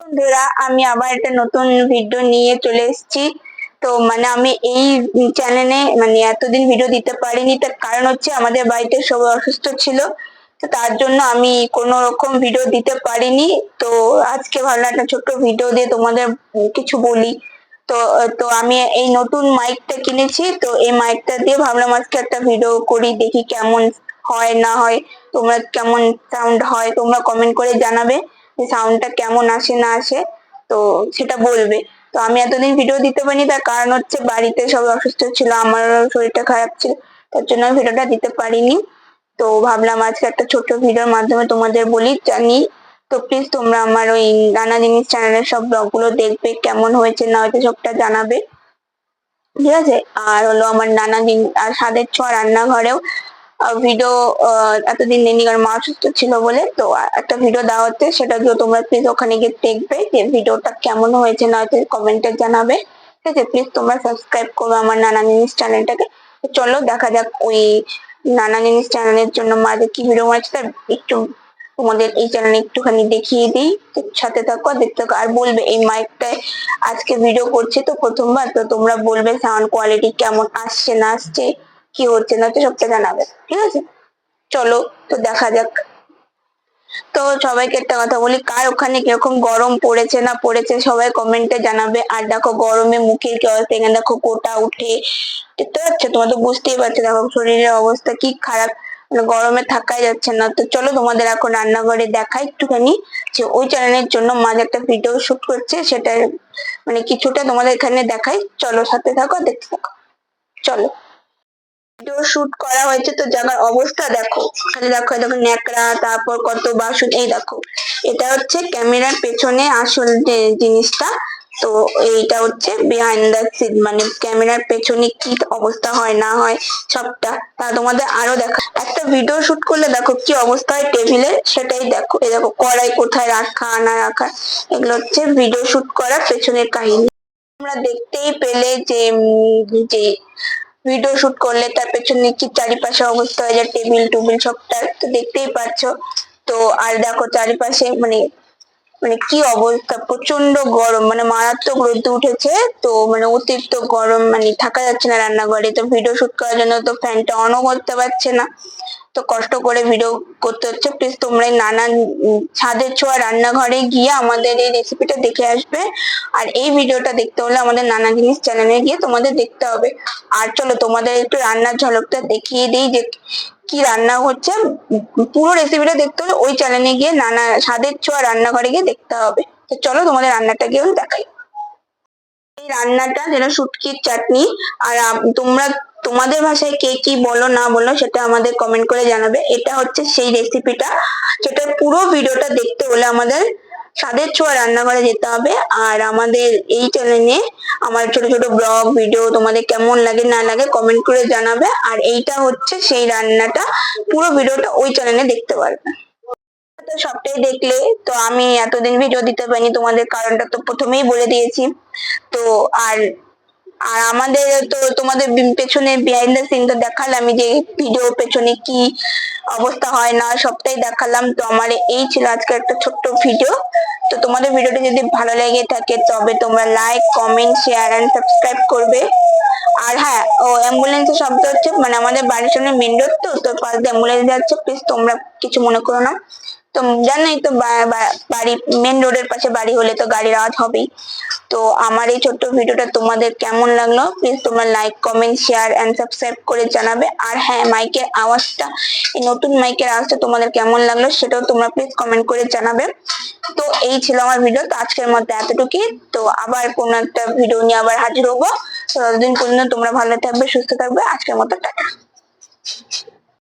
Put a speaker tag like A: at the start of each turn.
A: বন্ধুরা, আমি আবার একটা নতুন ভিডিও নিয়ে চলে এসেছি। তো মানে আমি এই চ্যানেলে মানে এতদিন ভিডিও দিতে পারিনি, তার কারণ হচ্ছে আমাদের বাড়িতে সবাই অসুস্থ ছিল। তো তার জন্য আমি কোনো রকম ভিডিও দিতে পারিনি। তো আজকে ভালো একটা ছোট্ট ভিডিও দিয়ে তোমাদের কিছু বলি। তো তো আমি এই নতুন মাইকটা কিনেছি, তো এই মাইকটা দিয়ে ভাবলাম আজকে একটা ভিডিও করি, দেখি কেমন হয়, না হয়, তোমরা কেমন সাউন্ড হয়, তোমরা কমেন্ট করে জানাবে। সাউন্ডটা কেমন আসে না আসে, তো সেটা বলবে। তো আমি এতদিন ভিডিও দিতে পারিনি, তার কারণ হচ্ছে বাড়িতে সবাই অসুস্থ ছিল, আমার শরীরটা খারাপ ছিল, তার জন্য ভিডিওটা দিতে পারিনি। তো ভাবলাম আজকে একটা ছোট ভিডিওর মাধ্যমে তোমাদের বলি, জানি। তো প্লিজ তোমরা আমার ওই নানা জিনিস চ্যানেলের সব ব্লগগুলো দেখবে, কেমন হয়েছে না হয়েছে সবটা জানাবে। ঠিক আছে? আর হলো আমার নানা জিনিস আর স্বাদের ছোঁয়া রান্নাঘরেও ভিডিও এতদিন কারণ মা অসুস্থ ছিল বলে, তো একটা ভিডিও দেওয়া হচ্ছে সেটা গিয়ে তোমরা প্লিজ ওখানে গিয়ে দেখবে যে ভিডিওটা কেমন হয়েছে, না হয়েছে কমেন্টে জানাবে। ঠিক আছে প্লিজ তোমরা সাবস্ক্রাইব করবে আমার নানা জিনিস চ্যানেলটাকে চলো, দেখা যাক ওই নানা জিনিস চ্যানেলের জন্য মা যে কি ভিডিও বানাচ্ছে, তার একটু তোমাদের এই চ্যানেলে একটুখানি দেখিয়ে দিই। সাথে থাকো দেখতে থাকো। আর বলবে, এই মাইকটায় আজকে ভিডিও করছি তো প্রথমবার, তো তোমরা বলবে সাউন্ড কোয়ালিটি কেমন, আসছে না আসছে। কি হচ্ছে? না সবটা জানাবে। ঠিক আছে? চলো, তো দেখা যাক। তো সবাইকে একটা কথা বলি, কার ওখানে কীরকম গরম পড়েছে না পড়েছে সবাই কমেন্টে জানাবে। আর দেখো গরমে মুখের কি অবস্থা? এখানে দেখো কোটা উঠে, দেখতে পাচ্ছ? তোমরা তো বুঝতেই পারছ, দেখো শরীরের অবস্থা কি খারাপ। মানে গরমে থাকাই যাচ্ছে না। তো চলো তোমাদের এখন রান্নাঘরে দেখাই একটুখানি যে ওই চ্যানেলের জন্য মাঝে একটা ভিডিও শুট করছে সেটা মানে কিছুটা তোমাদের এখানে দেখাই। চলো সাথে থাকো, দেখতে থাকো। চলো। ভিডিও শুট করা হয়েছে, তো জায়গার অবস্থা দেখো। খালি দেখো দেখো ন্যাকড়া, তারপর কত বাসন, এই দেখো। এটা হচ্ছে ক্যামেরার পেছনে আসল যে জিনিসটা, তো এইটা হচ্ছে বিহাইন্ড দ্য সিট মানে ক্যামেরার পেছনে কি অবস্থা হয়, না হয়, সবটা। তা তোমাদের আরও দেখা একটা ভিডিও শুট করলে দেখো কি অবস্থা হয় টেবিলে, সেটাই দেখো। এই দেখো, কড়াই কোথায় রাখা, না রাখা, এগুলো হচ্ছে ভিডিও শুট করার পেছনের কাহিনী। তোমরা দেখতেই পেলে যে যে ভিডিও শুট করলে তার পেছনে কি চারিপাশে অবস্থা হয়ে যায়, টেবিল টুবিল সবটা তো দেখতেই পাচ্ছ তো আর দেখো চারিপাশে মানে মানে কি অবস্থা প্রচণ্ড গরম মানে মারাত্মক রোদ উঠেছে। তো মানে অতিরিক্ত গরম মানে থাকা যাচ্ছে না রান্নাঘরে, তো ভিডিও শুট করার জন্য তো ফ্যানটা অনও করতে পারছে না। তো কষ্ট করে ভিডিও করতে হচ্ছে। প্লিজ তোমরা নানান ছাদের ছোঁয়া রান্নাঘরে গিয়ে আমাদের এই রেসিপিটা দেখে আসবে। আর এই ভিডিওটা দেখতে হলে আমাদের নানা জিনিস চ্যানেলে গিয়ে তোমাদের দেখতে হবে। আর চলো তোমাদের একটু রান্নার ঝলকটা দেখিয়ে দিই যে কি রান্না হচ্ছে। পুরো রেসিপিটা দেখতে হলে ওই চ্যানেলে গিয়ে নানা স্বাদের ছোঁয়া রান্নাঘরে গিয়ে দেখতে হবে। তো চলো তোমাদের রান্নাটা গিয়ে দেখাই? এই রান্নাটা যেটা শুটকির চাটনি। আর তোমরা তোমাদের ভাষায় কে কি বলো, না বলো, সেটা আমাদের কমেন্ট করে জানাবে। এটা হচ্ছে সেই রেসিপিটা সেটা পুরো ভিডিওটা দেখতে হলে আমাদের স্বাদের ছোঁয়া রান্নাঘরে যেতে হবে। আর আমাদের এই চ্যানেলে আমার ছোট ছোট ব্লগ ভিডিও তোমাদের কেমন লাগে, না লাগে কমেন্ট করে জানাবে। আর এইটা হচ্ছে সেই রান্নাটা। পুরো ভিডিওটা ওই চ্যানেলে দেখতে পারবে। তো সবটাই দেখলে, তো আমি এতদিন ভিডিও দিতে পারিনি, তোমাদের কারণটা তো প্রথমেই বলে দিয়েছি। তো আর আর আমাদের তো তোমাদের পেছনে বিহাইন্ড দ্য সিন তো দেখালাম যে ভিডিও পেছনে কি অবস্থা হয় না সবটাই দেখালাম। তো আমার এই ছিল আজকে একটা ছোট্ট ভিডিও তো তোমাদের ভিডিওটি যদি ভালো লেগে থাকে তবে তোমরা like comment share and subscribe করবে। আর হ্যাঁ ও অ্যাম্বুলেন্সের শব্দ হচ্ছে মানে আমাদের বাড়ির সামনে মেন রোড তো তো পাশ দিয়ে অ্যাম্বুলেন্স যাচ্ছে প্লিজ তোমরা কিছু মনে করো না। তো জানোই তো বাড়ি মেন রোডের পাশে বাড়ি হলে তো গাড়ির আওয়াজ হবেই। তো আমার এই ছোট্ট ভিডিওটা তোমাদের কেমন লাগল? প্লিজ তোমরা like comment share and subscribe করে জানাবে। আর হ্যাঁ মাইকের আওয়াজটা, এই নতুন মাইকের আওয়াজটা তোমাদের কেমন লাগল সেটাও তোমরা প্লিজ কমেন্ট করে জানাবে। তো এই ছিল আমার ভিডিও তো আজকের মধ্যে এতটুকুই। তো আবার কোনো একটা ভিডিও নিয়ে আবার হাজির হব। ততদিন পর্যন্ত তোমরা ভালো থাকবে, সুস্থ থাকবে। আজকের মতো টাটা।